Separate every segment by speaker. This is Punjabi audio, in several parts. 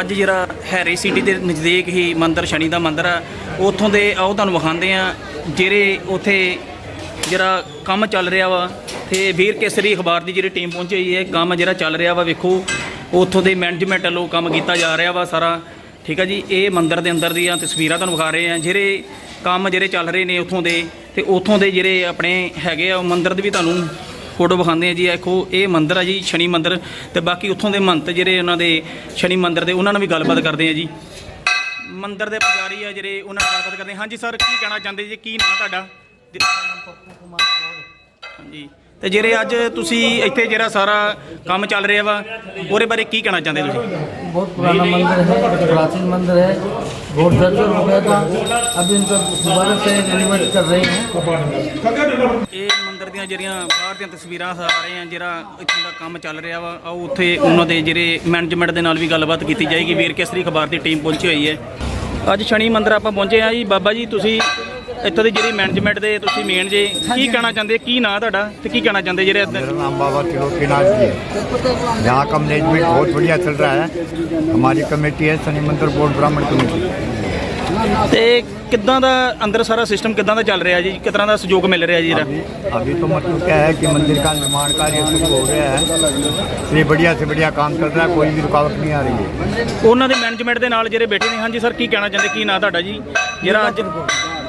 Speaker 1: ਅੱਜ ਜਿਹੜਾ ਹੈਰੀ ਸਿਟੀ ਦੇ ਨਜ਼ਦੀਕ ਹੀ ਮੰਦਰ, ਸ਼ਨੀ ਦਾ ਮੰਦਰ ਆ, ਉੱਥੋਂ ਦੇ ਆਓ ਤੁਹਾਨੂੰ ਵਿਖਾਉਂਦੇ ਆ, ਜਿਹੜੇ ਉੱਥੇ ਜਿਹੜਾ ਕੰਮ ਚੱਲ ਰਿਹਾ ਵਾ, ਤੇ ਵੀਰ ਕੇਸਰੀ ਅਖਬਾਰ ਦੀ ਜਿਹੜੀ ਟੀਮ ਪਹੁੰਚੀ ਹੋਈ ਹੈ, ਕੰਮ ਜਿਹੜਾ ਚੱਲ ਰਿਹਾ ਵਾ ਵੇਖੋ, ਉੱਥੋਂ ਦੇ ਮੈਨੇਜਮੈਂਟ ਵੱਲੋਂ ਕੰਮ ਕੀਤਾ ਜਾ ਰਿਹਾ ਵਾ ਸਾਰਾ, ਠੀਕ ਆ ਜੀ? ਇਹ ਮੰਦਰ ਦੇ ਅੰਦਰ ਦੀਆਂ ਤਸਵੀਰਾਂ ਤੁਹਾਨੂੰ ਵਿਖਾ ਰਹੇ ਆ, ਜਿਹੜੇ ਕੰਮ ਜਿਹੜੇ ਚੱਲ ਰਹੇ ਨੇ ਉੱਥੋਂ ਦੇ, ਤੇ ਉੱਥੋਂ ਦੇ ਜਿਹੜੇ ਆਪਣੇ ਹੈਗੇ ਆ, ਉਹ ਮੰਦਰ ਦੇ ਵੀ ਤੁਹਾਨੂੰ ਫੋਟੋ ਵਿਖਾਉਂਦੇ ਆ ਜੀ ਦੇਖੋ ਇਹ ਮੰਦਿਰ ਆ ਜੀ ਸ਼ਨੀ ਮੰਦਿਰ ਤੇ ਬਾਕੀ ਉੱਥੋਂ ਦੇ ਮੰਤ ਜਿਹੜੇ ਉਹਨਾਂ ਦੇ ਸ਼ਨੀ ਮੰਦਿਰ ਦੇ ਉਹਨਾਂ ਨਾਲ ਵੀ ਗੱਲਬਾਤ ਕਰਦੇ ਆ ਜੀ। ਮੰਦਿਰ ਦੇ ਪੁਜਾਰੀ ਆ ਜਿਹੜੇ ਉਹਨਾਂ ਨਾਲ ਗੱਲਬਾਤ ਕਰਦੇ। ਹਾਂਜੀ ਸਰ ਕੀ ਕਹਿਣਾ ਚਾਹੁੰਦੇ ਜੀ? ਕੀ ਨਾਂ ਤੁਹਾਡਾ? ਹਾਂਜੀ। ਤੇ ਜਿਹੜੇ ਅੱਜ ਤੁਸੀਂ ਇੱਥੇ ਜਿਹੜਾ ਸਾਰਾ ਕੰਮ ਚੱਲ ਰਿਹਾ ਵਾ ਉਹਦੇ ਬਾਰੇ ਕੀ ਕਹਿਣਾ ਚਾਹੁੰਦੇ ਤੁਸੀਂ
Speaker 2: बहुत पुराना मंदिर है प्राचीन मंदिर है बहुत जर्जर हो गया था अभी इनको दोबारा से रिनोवेट कर रहे हैं
Speaker 1: ਇਹ ਮੰਦਿਰ ਦੀਆਂ ਜਿਹੜੀਆਂ ਬਾਹਰ ਦੀਆਂ ਤਸਵੀਰਾਂ ਆ ਰਹੇ ਆ ਜਿਹੜਾ ਇੱਥੋਂ ਦਾ ਕੰਮ ਚੱਲ ਰਿਹਾ ਵਾ ਆਓ ਉੱਥੇ ਉਹਨਾਂ ਦੇ ਜਿਹੜੇ ਮੈਨੇਜਮੈਂਟ ਦੇ ਨਾਲ ਵੀ ਗੱਲਬਾਤ ਕੀਤੀ ਜਾਏਗੀ ਵੀਰ ਕੇਸਰੀ ਅਖਬਾਰ ਦੀ ਟੀਮ ਪਹੁੰਚੀ ਹੋਈ ਹੈ ਅੱਜ ਸ਼ਨੀ ਮੰਦਿਰ ਆਪਾਂ ਪਹੁੰਚੇ ਆ ਜੀ ਬਾਬਾ ਜੀ ਤੁਸੀਂ ਇੱਥੋਂ ਦੀ ਜਿਹੜੀ ਮੈਨੇਜਮੈਂਟ ਦੇ ਤੁਸੀਂ ਮੇਨ ਜੇ ਕੀ ਕਹਿਣਾ ਚਾਹੁੰਦੇ ਕੀ ਨਾਂ ਤੁਹਾਡਾ ਤੇ ਕੀ ਕਹਿਣਾ ਚਾਹੁੰਦੇ ਜਿਹੜੇ ਇੱਧਰ-
Speaker 3: मेरा नाम बाबा त्रिलोकीनाथ जी है यहाँ का मैनेजमेंट बहुत बढ़िया चल रहा है हमारी कमेटी है शनि मंदिर बोर्ड ब्राह्मण कमेटी
Speaker 1: ਤੇ ਕਿੱਦਾਂ ਦਾ ਅੰਦਰ ਸਾਰਾ ਸਿਸਟਮ ਕਿੱਦਾਂ ਦਾ ਚੱਲ ਰਿਹਾ ਜੀ ਕਿਸ ਤਰ੍ਹਾਂ ਦਾ ਸਹਿਯੋਗ ਮਿਲ ਰਿਹਾ ਜੀ ਜਿਹੜਾ
Speaker 3: अभी अभी तो मतलब क्या है कि मंदिर का निर्माण कार्य शुरू हो गया है इसलिए बढ़िया से बढ़िया काम चल रहा है कोई भी रुकावट नहीं आ रही है
Speaker 1: ਉਹਨਾਂ ਦੇ ਮੈਨੇਜਮੈਂਟ ਦੇ ਨਾਲ ਜਿਹੜੇ ਬੈਠੇ ਨੇ ਹਾਂਜੀ ਸਰ ਕੀ ਕਹਿਣਾ ਚਾਹੁੰਦੇ ਕੀ ਨਾਂ ਤੁਹਾਡਾ ਜੀ ਜਿਹੜਾ ਅੱਜ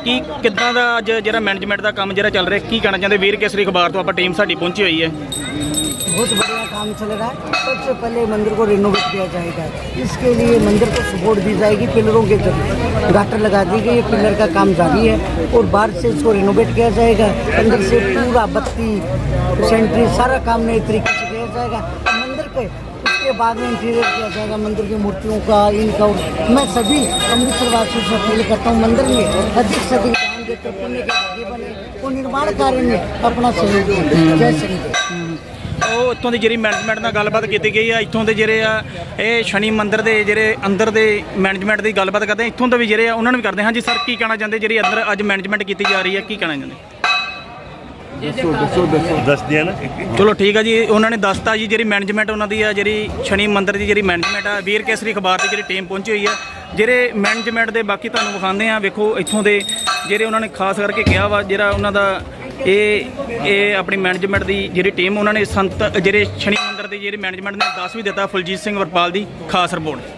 Speaker 1: ਕੀ ਕਿੱਦਾਂ ਦਾ ਅੱਜ ਜਿਹੜਾ ਮੈਨੇਜਮੈਂਟ ਦਾ ਕੰਮ ਜਿਹੜਾ ਚੱਲ ਰਿਹਾ ਕੀ ਕਹਿਣਾ ਚਾਹੁੰਦੇ ਵੀਰ ਕੇਸਰੀ ਅਖਬਾਰ ਤੋਂ ਆਪਾਂ ਟੀਮ ਸਾਡੀ ਪਹੁੰਚੀ ਹੋਈ ਹੈ
Speaker 4: बहुत बढ़िया काम चल रहा है सबसे पहले मंदिर को रिनोवेट किया जाएगा इसके लिए मंदिर को सपोर्ट दी जाएगी पिलरों के जरिए गाटर लगा दी गई पिलर का काम जारी है और बाहर से इसको रिनोवेट किया जाएगा अंदर से पूरा बत्ती सेंट्री सारा काम नए तरीके से किया जाएगा और मंदिर के उसके बाद में इंटीरियर किया जाएगा मंदिर की मूर्तियों का इनका और मैं सभी अमृतसर वासियों से अपील करता हूँ मंदिर में अधिक से अधिक ध्यान देकर पुण्य के भागी बने और निर्माण कार्य में अपना सहयोग दें जय श्री राम
Speaker 1: ਉਹ ਇੱਥੋਂ ਦੀ ਜਿਹੜੀ ਮੈਨੇਜਮੈਂਟ ਨਾਲ ਗੱਲਬਾਤ ਕੀਤੀ ਗਈ ਆ ਇੱਥੋਂ ਦੇ ਜਿਹੜੇ ਆ ਇਹ ਸ਼ਨੀ ਮੰਦਿਰ ਦੇ ਜਿਹੜੇ ਅੰਦਰ ਦੇ ਮੈਨੇਜਮੈਂਟ ਦੀ ਗੱਲਬਾਤ ਕਰਦੇ ਆ ਇੱਥੋਂ ਦੇ ਵੀ ਜਿਹੜੇ ਆ ਉਹਨਾਂ ਨੂੰ ਵੀ ਕਰਦੇ ਹਾਂ ਹਾਂਜੀ ਸਰ ਕੀ ਕਹਿਣਾ ਚਾਹੁੰਦੇ ਜਿਹੜੀ ਅੰਦਰ ਅੱਜ ਮੈਨੇਜਮੈਂਟ ਕੀਤੀ ਜਾ ਰਹੀ ਹੈ ਕੀ ਕਹਿਣਾ ਚਾਹੁੰਦੇ
Speaker 5: ਦੱਸ ਦਿਆ ਨਾ।
Speaker 1: ਚਲੋ ਠੀਕ ਆ ਜੀ ਉਹਨਾਂ ਨੇ ਦੱਸਤਾ ਜੀ ਜਿਹੜੀ ਮੈਨੇਜਮੈਂਟ ਉਹਨਾਂ ਦੀ ਆ ਜਿਹੜੀ ਸ਼ਨੀ ਮੰਦਿਰ ਦੀ ਜਿਹੜੀ ਮੈਨੇਜਮੈਂਟ ਆ ਵੀਰ ਕੇਸਰੀ ਅਖਬਾਰ ਦੀ ਜਿਹੜੀ ਟੀਮ ਪਹੁੰਚੀ ਹੋਈ ਆ ਜਿਹੜੇ ਮੈਨੇਜਮੈਂਟ ਦੇ ਬਾਕੀ ਤੁਹਾਨੂੰ ਵਿਖਾਉਂਦੇ ਆ ਵੇਖੋ ਇੱਥੋਂ ਦੇ ਜਿਹੜੇ ਉਹਨਾਂ ਨੇ ਖਾਸ ਕਰਕੇ ਕਿਹਾ ਵਾ ਜਿਹੜਾ ਉਹਨਾਂ ਦਾ ਇਹ ਇਹ ਆਪਣੀ ਮੈਨੇਜਮੈਂਟ ਦੀ ਜਿਹੜੀ ਟੀਮ ਉਹਨਾਂ ਨੇ ਸੰਤ ਜਿਹੜੇ ਸ਼ਨੀ ਮੰਦਿਰ ਦੀ ਜਿਹੜੀ ਮੈਨੇਜਮੈਂਟ ਨੇ ਦੱਸ ਵੀ ਦਿੱਤਾ ਫੁਲਜੀਤ ਸਿੰਘ ਵਰਪਾਲ ਦੀ ਖਾਸ ਰਿਪੋਰਟ।